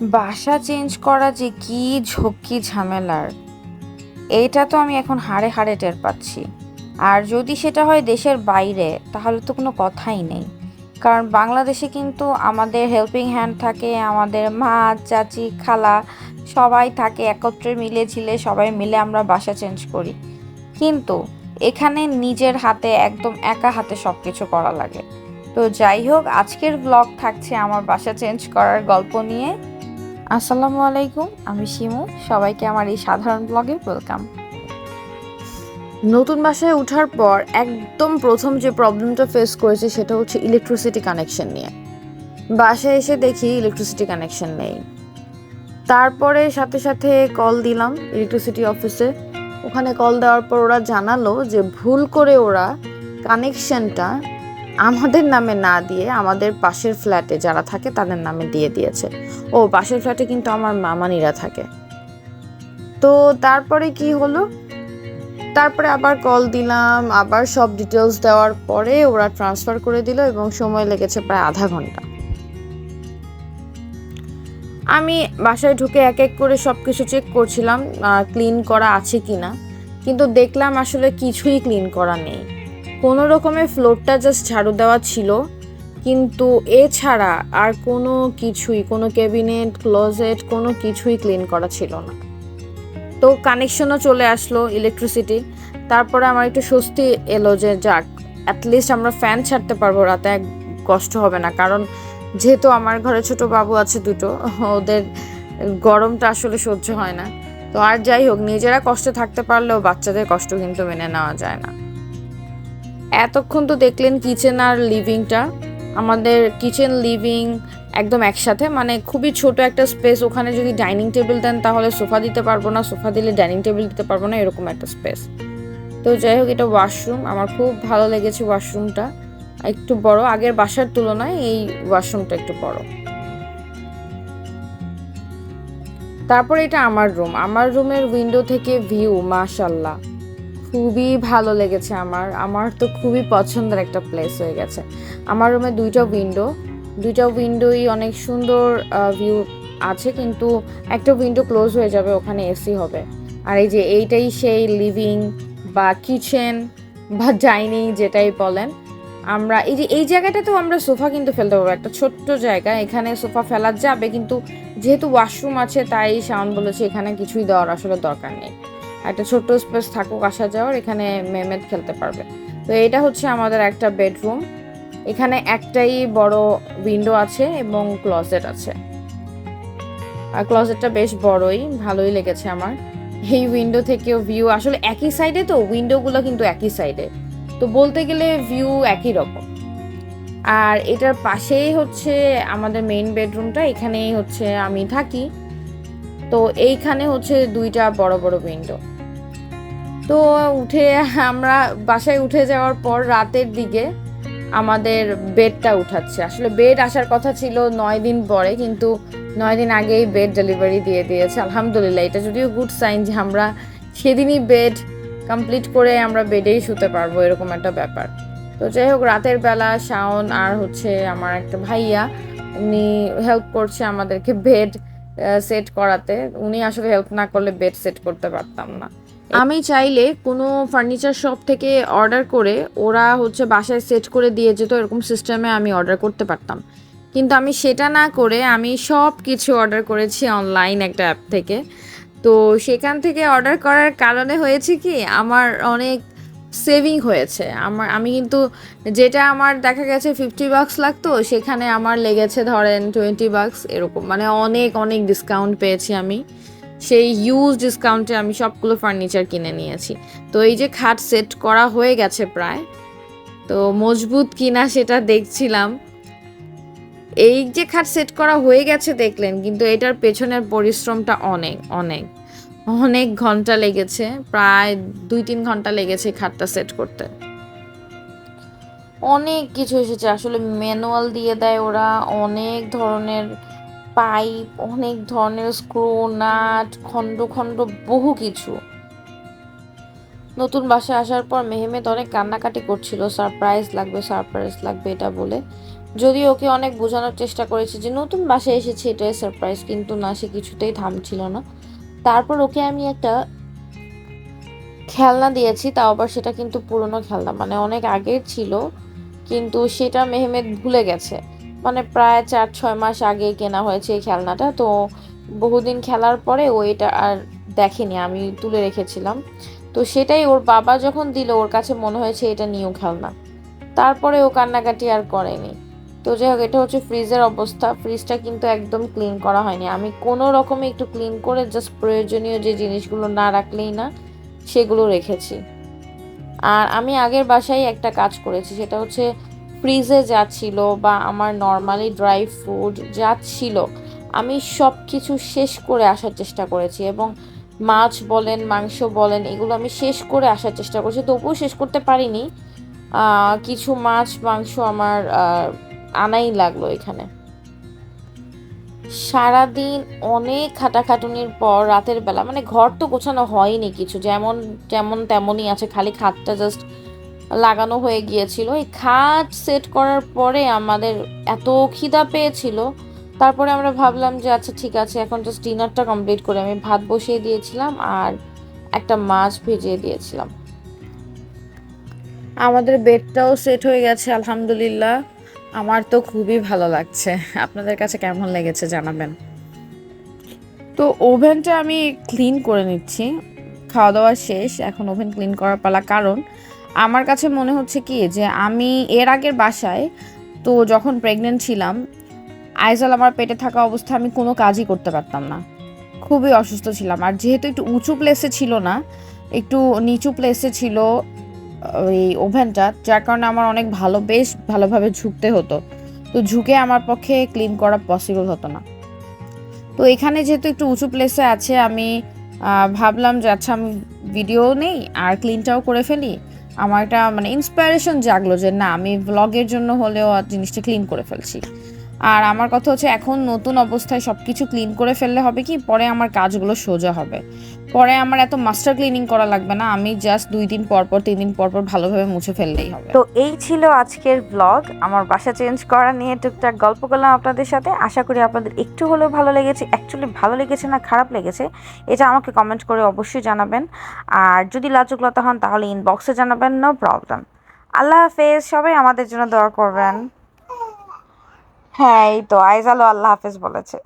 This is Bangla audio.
বাসা চেঞ্জ করা যে কি ঝক্কি ঝামেলার। এটা তো আমি এখন হাড়ে হাড়ে টের পাচ্ছি। আর যদি সেটা হয় দেশের বাইরে, তাহলে তো কোনো কথাই নেই। কারণ বাংলাদেশে কিন্তু আমাদের হেল্পিং হ্যান্ড থাকে, আমাদের মা, চাচি, খালা সবাই থাকে, একত্রে মিলে ঝিলে সবাই মিলে আমরা বাসা চেঞ্জ করি। কিন্তু এখানে নিজের হাতে একদম একা হাতে সব কিছু করা লাগে। তো যাই হোক, আজকের ব্লগ থাকছে আমার বাসা চেঞ্জ করার গল্প নিয়ে। আসসালামু আলাইকুম, আমি শিমু। সবাইকে আমার এই সাধারণ ব্লগে ওয়েলকাম নতুন বাসায় ওঠার পর একদম প্রথম যে প্রবলেমটা ফেস করেছে সেটা হচ্ছে ইলেকট্রিসিটি কানেকশন নিয়ে। বাসায় এসে দেখি ইলেকট্রিসিটি কানেকশন নেই। তারপরে সাথে সাথে কল দিলাম ইলেকট্রিসিটি অফিসে ওখানে কল দেওয়ার পর ওরা জানালো যে ভুল করে ওরা কানেকশনটা আমাদের নামে না দিয়ে আমাদের পাশের ফ্ল্যাটে যারা থাকে তাদের নামে দিয়ে দিয়েছে। ও, পাশের ফ্ল্যাটে কিন্তু আমার মামানিরা থাকে। তো তারপরে কি হলো? তারপরে আবার কল দিলাম, আবার সব ডিটেলস দেওয়ার পরে ওরা ট্রান্সফার করে দিল এবং সময় লেগেছে প্রায় আধা ঘণ্টা। আমি বাসায় ঢুকে এক এক করে সব কিছু চেক করছিলাম ক্লিন করা আছে কি না কিন্তু দেখলাম আসলে কিছুই ক্লিন করা নেই। কোনো রকমের ফ্লোরটা জাস্ট ঝাড়ু দেওয়া ছিল, কিন্তু এছাড়া আর কোনো কিছুই, কোনো ক্যাবিনেট ক্লোজেট কোনো কিছুই ক্লিন করা ছিল না। তো কানেকশনও চলে আসলো ইলেকট্রিসিটি তারপরে আমার একটু স্বস্তি এলো যে যাক অ্যাটলিস্ট আমরা ফ্যান ছাড়তে পারব, রাতে এক কষ্ট হবে না। কারণ যেহেতু আমার ঘরে ছোট বাবু আছে দুটো, ওদের গরমটা আসলে সহ্য হয় না। তো আর যাই হোক, নিজেরা কষ্টে থাকতে পারলেও বাচ্চাদের কষ্ট কিন্তু মেনে নেওয়া যায় না। এতক্ষণ তো দেখলেন কিচেন আর লিভিংটা আমাদের কিচেন লিভিং একদম একসাথে। মানে খুবই ছোট একটা স্পেস ওখানে যদি ডাইনিং টেবিল দেন, তাহলে সোফা দিতে পারব না। সোফা দিলে ডাইনিং টেবিল দিতে পারব না, এরকম একটা স্পেস তো যাই হোক, এটা ওয়াশরুম আমার খুব ভালো লেগেছে ওয়াশরুমটা একটু বড়, আগের বাসার তুলনায় এই ওয়াশরুমটা একটু বড়। তারপর এটা আমার রুম আমার রুমের উইন্ডো থেকে ভিউ মাশাল্লাহ খুবই ভালো লেগেছে আমার। আমার তো খুবই পছন্দের একটা প্লেস হয়ে গেছে। আমার রুমে দুইটা উইন্ডো দুইটা উইন্ডোই অনেক সুন্দর ভিউ আছে কিন্তু একটা উইন্ডো ক্লোজ হয়ে যাবে, ওখানে এসি হবে। আর এই যে এইটাই সেই লিভিং বা কিচেন বা ডাইনিং যেটাই বলেন, আমরা এই যে এই জায়গাটাতেও আমরা সোফা কিন্তু ফেলতে পারব। একটা ছোট্ট জায়গা, এখানে সোফা ফেলা যাবে কিন্তু যেহেতু ওয়াশরুম আছে, তাই শাওন বলেছে এখানে কিছুই দেওয়ার আসলে দরকার নেই। একটা ছোট্ট স্পেস থাকুক আসা যাওয়ার, এখানে মেমেদ খেলতে পারবে। তো এটা হচ্ছে আমাদের একটা বেডরুম এখানে একটাই বড় উইন্ডো আছে এবং ক্লজেট আছে। আর ক্লজেটটা বেশ বড়ই, ভালোই লেগেছে আমার। এই উইন্ডো থেকেও ভিউ আসলে একই সাইডে তো উইন্ডোগুলো কিন্তু একই সাইডে তো বলতে গেলে ভিউ একই রকম। আর এটার পাশেই হচ্ছে আমাদের মেইন বেডরুমটা এখানেই হচ্ছে আমি থাকি। তো এইখানে হচ্ছে দুইটা বড় বড় উইন্ডো তো উঠে আমরা বাসায় উঠে যাওয়ার পর রাতের দিকে আমাদের বেডটা উঠাচ্ছে। আসলে বেড আসার কথা ছিল নয় দিন পরে, কিন্তু নয় দিন আগেই বেড ডেলিভারি দিয়ে দিয়েছে। আলহামদুলিল্লাহ, এটা যদিও গুড সাইন যে আমরা সেদিনই বেড কমপ্লিট করে আমরা বেডেই শুতে পারব, এরকম একটা ব্যাপার। তো যাই হোক, রাতের বেলা শাওন আর হচ্ছে আমার একটা ভাইয়া, উনি হেল্প করছে আমাদেরকে বেড সেট করাতে। উনি আসলে হেল্প না করলে বেড সেট করতে পারতাম না। আমি চাইলে কোনো ফার্নিচার শপ থেকে অর্ডার করে ওরা হচ্ছে বাসায় সেট করে দিয়ে যেত, এরকম সিস্টেমে আমি অর্ডার করতে পারতাম। কিন্তু আমি সেটা না করে আমি সব কিছু অর্ডার করেছি অনলাইন একটা অ্যাপ থেকে। তো সেখান থেকে অর্ডার করার কারণে হয়েছে কি, আমার অনেক সেভিং হয়েছে। আমার, আমি কিন্তু যেটা আমার দেখা গেছে ফিফটি বাক্স লাগতো, সেখানে আমার লেগেছে ধরেন টোয়েন্টি বাক্স এরকম। মানে অনেক অনেক ডিসকাউন্ট পেয়েছি আমি। সেই ইউজ ডিসকাউন্টে আমি সবগুলো ফার্নিচার কিনে নিয়েছি। তো এই যে খাট সেট করা হয়ে গেছে প্রায়, তো মজবুত কিনা সেটা দেখছিলাম। এই যে খাট সেট করা হয়ে গেছে দেখলেন, কিন্তু এটার পেছনের পরিশ্রমটা অনেক অনেক অনেক ঘণ্টা লেগেছে, প্রায় দুই তিন ঘণ্টা লেগেছে খাটটা সেট করতে। অনেক কিছু এসেছে, আসলে ম্যানুয়াল দিয়ে দেয় ওরা, অনেক ধরনের পাইপ, অনেক ধরনের স্ক্রু, নাট, খণ্ড খণ্ড, বহু কিছু। নতুন বাসায় আসার পর মেহমেদ অনেক কান্নাকাটি করছিল, সারপ্রাইজ লাগবে সারপ্রাইজ লাগবে, এটা বলে। যদিও ওকে অনেক বোঝানোর চেষ্টা করেছি যে, নতুন বাসায় এসেছে, এটাই সারপ্রাইজ। কিন্তু না, সে কিছুতেই থামছিল না। তারপর ওকে আমি একটা খেলনা দিয়েছি, তাও আবার সেটা কিন্তু পুরনো খেলনা মানে অনেক আগের ছিল, কিন্তু সেটা মেহমেদ ভুলে গেছে। মানে প্রায় চার, ছয় মাস আগে কেনা হয়েছে এই খেলনাটা। তো বহুদিন খেলার পরে ও এটা আর দেখেনি, আমি তুলে রেখেছিলাম। তো সেটাই ওর বাবা যখন দিল, ওর কাছে মনে হয়েছে এটা নিউ খেলনা। তারপরে ও কান্নাকাটি আর করেনি। তো যাই হোক, এটা হচ্ছে ফ্রিজের অবস্থা। ফ্রিজটা কিন্তু একদম ক্লিন করা হয়নি। আমি কোনো রকমে একটু ক্লিন করে জাস্ট প্রয়োজনীয় যে জিনিসগুলো না রাখলেই না, সেগুলো রেখেছি। আর আমি আগের বাসায় একটা কাজ করেছি, সেটা হচ্ছে ফ্রিজে যা ছিল বা আমার নর্মালি ড্রাই ফ্রুট যা ছিল আমি সব কিছু শেষ করে আসার চেষ্টা করেছি এবং মাছ বলেন, মাংস বলেন, এগুলো আমি শেষ করে আসার চেষ্টা করেছি, তবুও শেষ করতে পারিনি। কিছু মাছ, মাংস আমার আনাই লাগল এখানে। সারাদিন অনেক খাটাখাটুনির পর রাতের বেলা মানে ঘর তো গোছানো হয়নি কিছু, যেমন যেমন তেমনই আছে, খালি খাটটা জাস্ট লাগানো হয়ে গিয়েছিল। এই খাট সেট করার পরে আমাদের এত খিদা পেয়েছিল। তারপরে আমরা ভাবলাম যে আচ্ছা ঠিক আছে, এখন জাস্ট ডিনারটা কমপ্লিট করে আমি ভাত বসিয়ে দিয়েছিলাম আর একটা মাছ ভেজিয়ে দিয়েছিলাম। আমাদের বেডটাও সেট হয়ে গেছে, আলহামদুলিল্লাহ। আমার তো খুবই ভালো লাগছে। আপনাদের কাছে কেমন লেগেছে জানাবেন? তো ওভেনটা আমি ক্লিন করে নিচ্ছি। খাওয়া দাওয়া শেষ। এখন ওভেন ক্লিন করার পালা কারণ আমার কাছে মনে হচ্ছে কি যে আমি এর আগের বাসায় তো যখন প্রেগনেন্ট ছিলাম, আইজাল আমার পেটে থাকা অবস্থা আমি কোনো কাজই করতে পারতাম না। খুবই অসুস্থ ছিলাম। আর যেহেতু একটু উঁচু প্লেসে ছিল না, একটু নিচু প্লেসে ছিল, ওই ওভেনটা যার কারণে আমার অনেক ভালো, বেশ ভালোভাবে ঝুঁকতে হতো। তো ঝুঁকে আমার পক্ষে ক্লিন করা পসিবল হতো না। তো এখানে যেহেতু একটু উঁচু প্লেসে আছে, আমি ভাবলাম যে আচ্ছা আমি ভিডিও নেই, আর ক্লিনটাও করে ফেলি। আমার একটা মানে ইন্সপায়ারেশন জাগলো যে না, আমি ব্লগের জন্য হলেও জিনিসটা ক্লিন করে ফেলছি। আর আমার কথা হচ্ছে এখন নতুন অবস্থায় সব কিছু ক্লিন করে ফেললে হবে কি? পরে আমার কাজগুলো সোজা হবে। পরে আমার এত মাস্টার ক্লিনিং করা লাগবে না, আমি জাস্ট দুই দিন পর পর, তিন দিন পর পর ভালোভাবে মুছে ফেললেই হবে। তো এই ছিল আজকের ব্লগ আমার বাসা চেঞ্জ করা নিয়ে টুকটাক গল্প করলাম আপনাদের সাথে। আশা করি আপনাদের একটু হলেও ভালো লেগেছে। অ্যাকচুয়ালি ভালো লেগেছে না খারাপ লেগেছে, এটা আমাকে কমেন্ট করে অবশ্যই জানাবেন। আর যদি লাজুকলতা হন তাহলে ইনবক্সে জানাবেন নো প্রবলেম আল্লাহ হাফেজ, সবাই আমাদের জন্য দোয়া করবেন। হ্যাঁ এই তো আল্লাহ হাফেজ বলেছে।